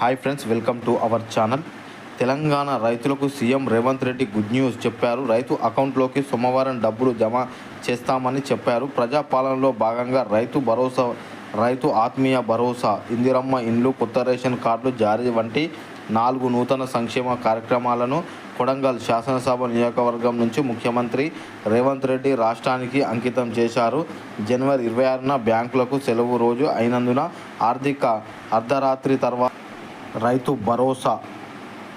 Hi friends welcome to our channel Telangana రైతులకు CM Revanth Reddy good news చెప్పారు. రైతు అకౌంట్లోకి సోమవారం డబ్బులు జమ చేస్తామని చెప్పారు. ప్రజాపాలనలో భాగంగా రైతు భరోసా రైతు ఆత్మీయ భరోసా ఇందిరమ్మ ఇండ్లు కొత్త రేషన్ కార్డులు జారీ వంటి నాలుగు నూతన సంక్షేమ కార్యక్రమాలను కొడంగల్ శాసనసభ నియోజకవర్గం నుంచి ముఖ్యమంత్రి రేవంత్ రెడ్డి రాష్ట్రానికి అంకితం చేశారు. జనవరి ఇరవై ఆరున బ్యాంకులకు సెలవు రోజు అయినందున ఆర్థిక అర్ధరాత్రి తర్వాత రైతు భరోసా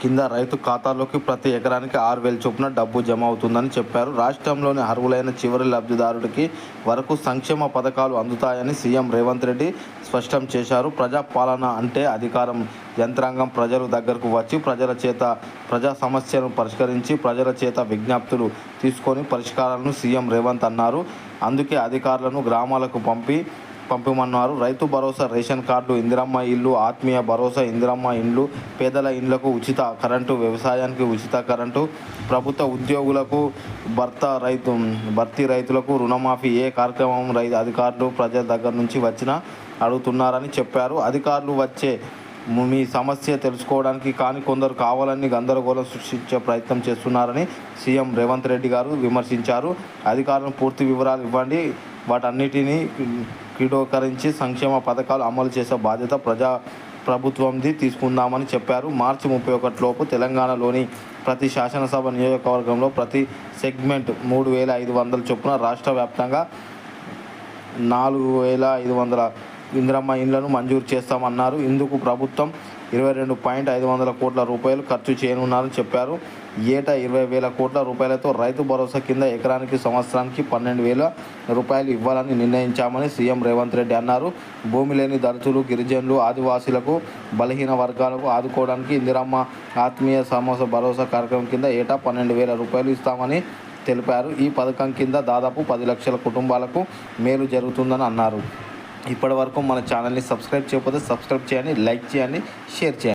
కింద రైతు ఖాతాలోకి ప్రతి ఎకరానికి ఆరు వేల చొప్పున డబ్బు జమ అవుతుందని చెప్పారు. రాష్ట్రంలోని అర్హులైన చివరి లబ్ధిదారుడికి వరకు సంక్షేమ పథకాలు అందుతాయని సీఎం రేవంత్ రెడ్డి స్పష్టం చేశారు. ప్రజాపాలన అంటే అధికారం యంత్రాంగం ప్రజల దగ్గరకు వచ్చి ప్రజల చేత ప్రజా సమస్యలను పరిష్కరించి ప్రజల చేత విజ్ఞప్తులు తీసుకొని పరిష్కారాలను సీఎం రేవంత్ అన్నారు. అందుకే అధికారులను గ్రామాలకు పంపి పంపమన్నారు. రైతు భరోసా రేషన్ కార్డు ఇందిరమ్మ ఇల్లు ఆత్మీయ భరోసా ఇందిరమ్మ ఇండ్లు పేదల ఇండ్లకు ఉచిత కరెంటు వ్యవసాయానికి ఉచిత కరెంటు ప్రభుత్వ ఉద్యోగులకు భర్త రైతు భర్తీ రైతులకు రుణమాఫీ ఏ కార్యక్రమం రైతు అధికారులు ప్రజల దగ్గర నుంచి వచ్చినా అడుగుతున్నారని చెప్పారు. అధికారులు వచ్చే మీ సమస్య తెలుసుకోవడానికి కానీ కొందరు కావాలని గందరగోళం సృష్టించే ప్రయత్నం చేస్తున్నారని సీఎం రేవంత్ రెడ్డి గారు విమర్శించారు. అధికారులను పూర్తి వివరాలు ఇవ్వండి. వాటన్నిటినీ క్రీడోకరించి సంక్షేమ పథకాలు అమలు చేసే బాధ్యత ప్రజా ప్రభుత్వంది తీసుకుందామని చెప్పారు. మార్చి ముప్పై ఒకటిలోపు తెలంగాణలోని ప్రతి శాసనసభ నియోజకవర్గంలో ప్రతి సెగ్మెంట్ మూడు వేల ఐదు వందల చొప్పున రాష్ట్ర వ్యాప్తంగా నాలుగు వేల ఐదు వందల ఇందిరమ్మ ఇండ్లను మంజూరు చేస్తామన్నారు. ఇందుకు ప్రభుత్వం ఇరవై రెండు పాయింట్ ఐదు వందల కోట్ల రూపాయలు ఖర్చు చేయనున్నారని చెప్పారు. ఏటా ఇరవై వేల కోట్ల రూపాయలతో రైతు భరోసా కింద ఎకరానికి సంవత్సరానికి పన్నెండు వేల రూపాయలు ఇవ్వాలని నిర్ణయించామని సీఎం రేవంత్ రెడ్డి అన్నారు. భూమి లేని దళితులు గిరిజనులు ఆదివాసులకు బలహీన వర్గాలకు ఆదుకోవడానికి ఇందిరమ్మ ఆత్మీయ సమోస భరోసా కార్యక్రమం కింద ఏటా పన్నెండు వేల రూపాయలు ఇస్తామని తెలిపారు. ఈ పథకం కింద దాదాపు పది లక్షల కుటుంబాలకు మేలు జరుగుతుందని అన్నారు. ఇప్పటి వరకు మన ఛానల్ని సబ్స్క్రైబ్ చేయకపోతే సబ్స్క్రైబ్ చేయండి లైక్ చేయండి షేర్ చేయండి.